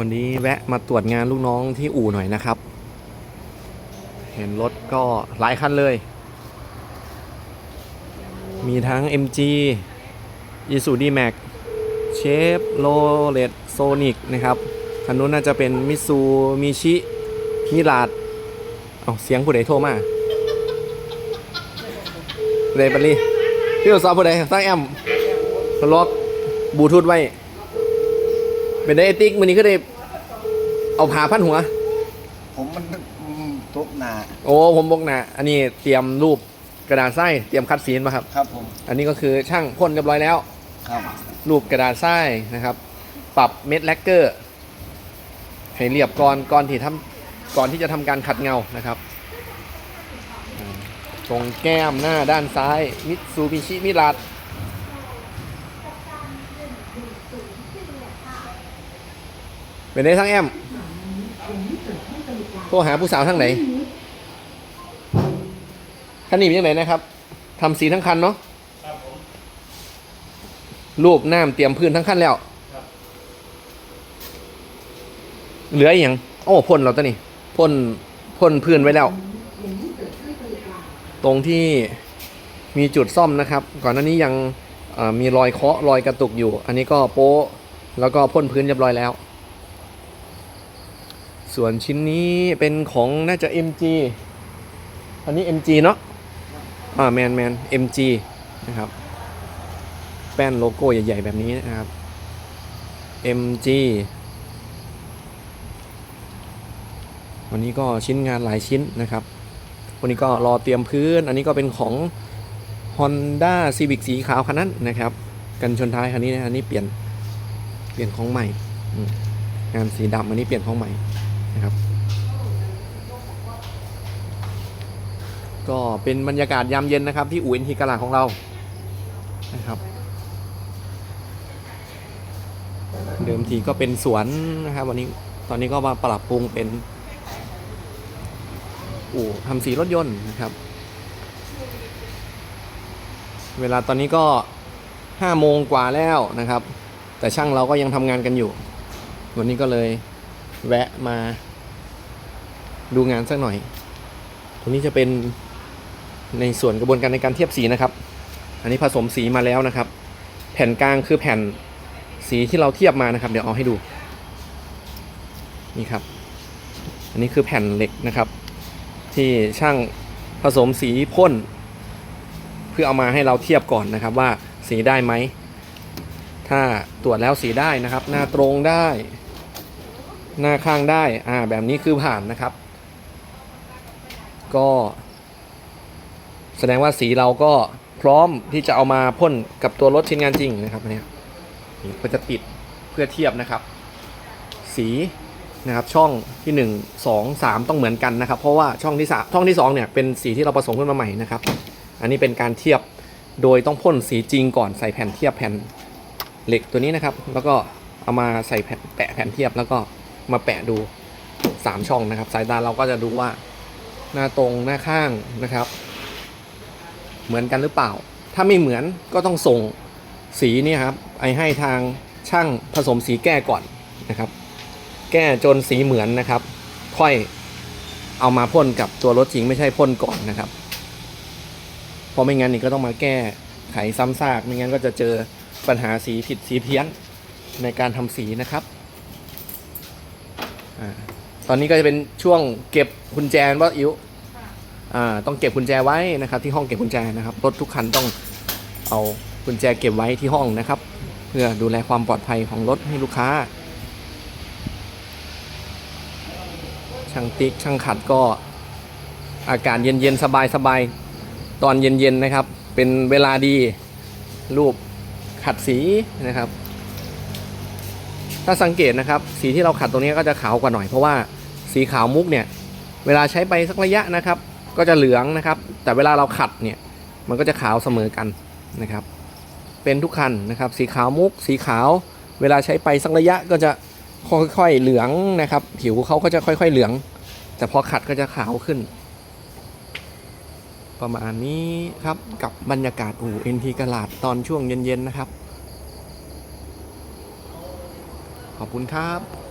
วันนี้แวะมาตรวจงานลูกน้องที่อู่หน่อยนะครับ เห็นรถก็หลายคันเลย มีทั้ง MG i s u d m a x เชฟโรเลตโซนิกนะครับคันนู้นน่าจะเป็นมิซูมิชิมิลาดเอาเสียงผู้ใดโทรมาเรบัลลี่พี่ตัวซอผู้ใดตั้งแอมล็อกบลูทูธไว้ เป็นไดเอติกวันนี้ก็ได้เอาผ้าพันหัว ผมมันอืมทุกหนาโอ้ผมบอกนะอันนี้เตรียมรูปกระดาษไส้เตรียมคัดซีนมาครับ ครับผมอันนี้ก็คือช่างพ่นเรียบร้อยแล้ว ครับรูปกระดาษไส้นะครับ ปรับเม็ดแลกเกอร์ให้เรียบก่อนก่อนที่ทำก่อนที่จะทำการขัดเงานะครับอืมตรงแก้มหน้าด้านซ้ายมิตซูบิชิมิราด เป็นได้ทั้งแอมโทรหาผู้สาวทั้งไหนคันนี้เป็นยังไงนะครับทำสีทั้งคันเนาะรูปน้ำเตรียมพื้นทั้งขั้นแล้ว เหลืออย่างโอ้พ่นเราตัวนี้พ่นพ่นพื้นไว้แล้ว ตรงที่มีจุดซ่อมนะครับ ก่อนหน้านี้ยังมีรอยเคาะรอยกระตุกอยู่ อันนี้ก็โป๊แล้วก็พ่นพื้นเรียบร้อยแล้ว ส่วนชิ้นนี้เป็นของน่าจะ MG อันนี้ MG เนาะอ่าแมนแมน MG นะครับ แป้นโลโก้ใหญ่ ๆ แบบนี้นะครับ MG วันนี้ก็ชิ้นงานหลายชิ้นนะครับ วันนี้ก็รอเตรียมพื้น อันนี้ก็เป็นของ Honda Civic สีขาวคันนั้นนะครับ กันชนท้ายคันนี้นะอันนี้เปลี่ยนเปลี่ยนของใหม่งานสีดำอันนี้เปลี่ยนของใหม่ นะครับ ก็เป็นบรรยากาศยามเย็นนะครับ ที่อู่เอ็นทีกะลาของเรานะครับ เดิมทีก็เป็นสวนนะครับวันนี้ตอนนี้ก็มาปรับปรุงเป็น อู่ทำสีรถยนต์นะครับ เวลาตอนนี้ก็ห้าโมงกว่าแล้วนะครับ แต่ช่างเราก็ยังทำงานกันอยู่ วันนี้ก็เลย แวะมาดูงานสักหน่อย ตรงนี้จะเป็นในส่วนกระบวนการในการเทียบสีนะครับ อันนี้ผสมสีมาแล้วนะครับ แผ่นกลางคือแผ่นสีที่เราเทียบมานะครับ เดี๋ยวเอาให้ดู นี่ครับ อันนี้คือแผ่นเหล็กนะครับ ที่ช่างผสมสีพ่น เพื่อเอามาให้เราเทียบก่อนนะครับว่าสีได้ไหม ถ้าตรวจแล้วสีได้นะครับ หน้าตรงได้ หน้าข้างได้ อ่า แบบนี้คือผ่านนะครับ ก็ แสดงว่าสีเราก็พร้อมที่จะเอามาพ่นกับตัวรถชิ้นงานจริงนะครับอันเนี้ยนี่ก็จะติดเพื่อเทียบนะครับ สีนะครับช่องที่ 1 2 3 ต้องเหมือนกันนะครับ เพราะว่าช่องที่3ช่องที่2เนี่ยเป็นสีที่เราผสมขึ้นมาใหม่นะครับ อันนี้เป็นการเทียบโดยต้องพ่นสีจริงก่อนใส่แผ่นเทียบแผ่นเหล็กตัวนี้นะครับ แล้วก็เอามาใส่แผ่นแปะแผ่นเทียบแล้วก็ มาแปะดู 3 ช่องนะครับ สายตาเราก็จะดูว่าหน้าตรงหน้าข้างนะครับ เหมือนกันหรือเปล่า ถ้าไม่เหมือนก็ต้องส่งสีนี่ครับไปให้ทางช่างผสมสีแก้ก่อนนะครับ แก้จนสีเหมือนนะครับ ค่อยเอามาพ่นกับตัวรถจริงไม่ใช่พ่นก่อนนะครับ เพราะไม่งั้นนี่ก็ต้องมาแก้ไขซ้ำซากไม่งั้นก็จะเจอปัญหาสีผิดสีเพี้ยนในการทำสีนะครับ อาตอนนี้ก็จะเป็นช่วงเก็บกุญแจว่าอิ๋วอ่าต้องเก็บกุญแจไว้นะครับ ที่ห้องเก็บกุญแจนะครับรถทุกคันต้องเอากุญแจเก็บไว้ที่ห้องนะครับ เพื่อดูแลความปลอดภัยของรถให้ลูกค้า ช่างติ๊กช่างขัดก็อากาศเย็นๆ สบายๆ ตอนเย็นๆ นะครับ เป็นเวลาดีรูปขัดสีนะครับ ถ้าสังเกตนะครับ สีที่เราขัดตรงนี้ก็จะขาวกว่าหน่อยเพราะว่าสีขาวมุกเนี่ยเวลาใช้ไปสักระยะนะครับ ก็จะเหลืองนะครับ แต่เวลาเราขัดเนี่ยมันก็จะขาวเสมอกันนะครับ เป็นทุกคันนะครับ สีขาวมุก สีขาว เวลาใช้ไปสักระยะก็จะค่อยๆเหลืองนะครับ ผิวเขาก็จะค่อย ๆเหลือง แต่พอขัดก็จะขาวขึ้น ประมาณนี้ครับกับบรรยากาศอู่เอ็นทีกลาดตอนช่วงเย็นๆนะครับ ขอบคุณครับ